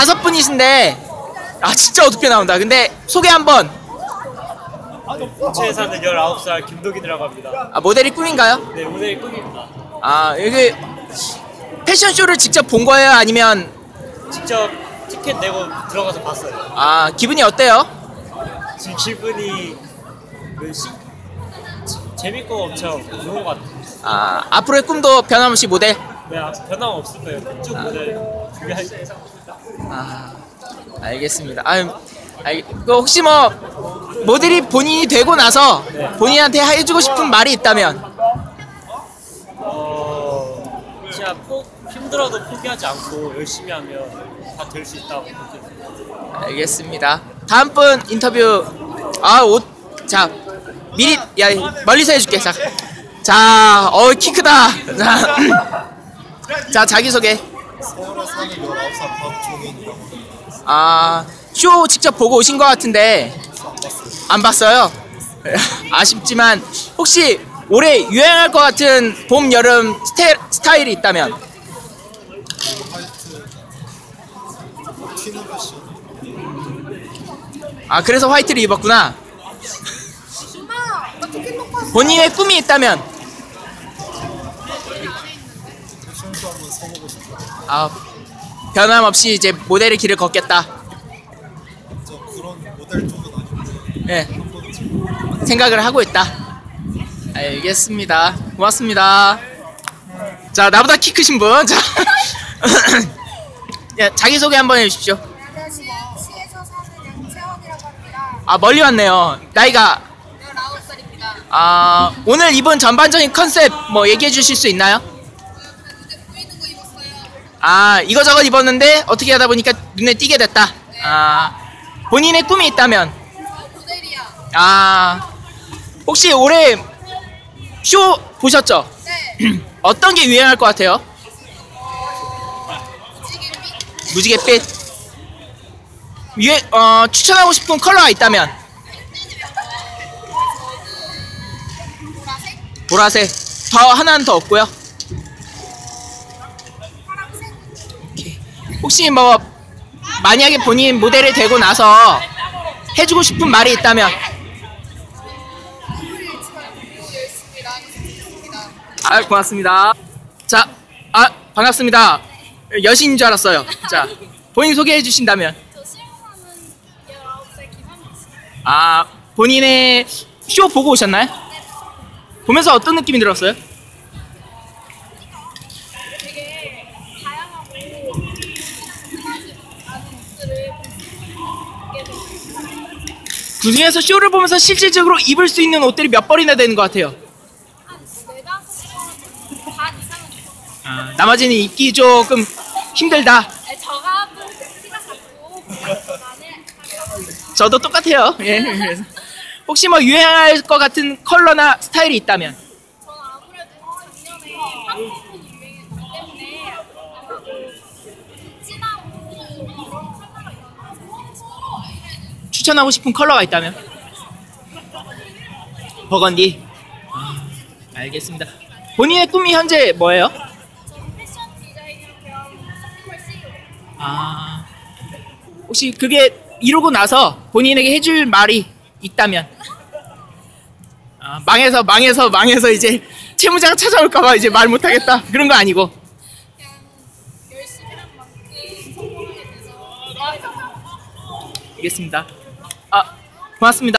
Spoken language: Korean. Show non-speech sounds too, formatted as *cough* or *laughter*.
다섯 분이신데 아 진짜 어둡게 나온다. 근데 소개 한번. 부채에 사는 19살 김동인이라고 합니다. 아, 모델이 꿈인가요? 네, 오늘 꿈입니다. 아 여기 패션쇼를 직접 본 거예요? 아니면 직접 티켓 내고 들어가서 봤어요. 아 기분이 어때요? 지금 기분이 그 시, 재밌고 엄청 좋은 것 같아요. 아 앞으로의 꿈도 변함없이 모델. 네, 아, 변함 없을 거예요. 쭉 모델 수 있어요. 아 알겠습니다. 아 알, 그 혹시 뭐 모델이 본인이 되고 나서 본인한테 해주고 싶은 말이 있다면 어, 진짜 포, 힘들어도 포기하지 않고 열심히 하면 다 될 수 있다고. 알겠습니다. 다음 분 인터뷰 아옷자 미리 야 멀리서 해줄게 자. 자, 어, 키 크다. 자, *laughs* 자 자기 소개. 서울에 사는 19살 박종인이라고 합니다. 아, 쇼 직접 보고 오신 것 같은데 안 봤어요. *laughs* 아쉽지만 혹시 올해 유행할 것 같은 봄, 여름 스타일, 스타일이 있다면 아 그래서 화이트를 입었구나. 본인의 꿈이 있다면 패션쇼 한번 서보고 싶어요. 아 변함없이 이제 모델의 길을 걷겠다. 저 그런 모델 쪽은 아닌데 예, 한 번쯤 생각을 하고 있다. 알겠습니다. 고맙습니다. 자 나보다 키 크신 분, 자 *laughs* 예, 자기 소개 한번 해주십시오. 아 멀리 왔네요. 나이가 19살입니다. 아 오늘 입은 전반적인 컨셉 뭐 얘기해 주실 수 있나요? 아 이거저거 입었는데 어떻게 하다 보니까 눈에 띄게 됐다. 아 본인의 꿈이 있다면. 아 혹시 올해 쇼 보셨죠? 네. *clears throat* 어떤 게 유행할 것 같아요? 무지개빛? 유행 어 추천하고 싶은 컬러가 있다면? 보라색 더 하나는 더 없고요. 혹시 뭐 만약에 본인 모델이 되고 나서 해주고 싶은 말이 있다면. 아 고맙습니다. 자, 아 반갑습니다. 여신인 줄 알았어요. 자, 본인 소개해 주신다면 저 시험하는 19살 김한미 씨. 아 본인의 쇼 보고 오셨나요? 보면서 어떤 느낌이 들었어요? 그 중에서 쇼를 보면서 실질적으로 입을 수 있는 옷들이 몇 벌이나 되는 것 같아요. 있었어요. 아, 나머지는 입기 조금 힘들다. 저도 똑같아요. 예. 혹시 뭐 유행할 것 같은 컬러나 스타일이 있다면 추천하고 싶은 컬러가 있다면 버건디. 아, 알겠습니다. 본인의 꿈이 현재 뭐예요? 아 혹시 그게 이루고 나서 본인에게 해줄 말이 있다면 아, 망해서 망해서 망해서 이제 채무자가 찾아올까봐 이제 말 못하겠다 그런 거 아니고 알겠습니다. 아 고맙습니다.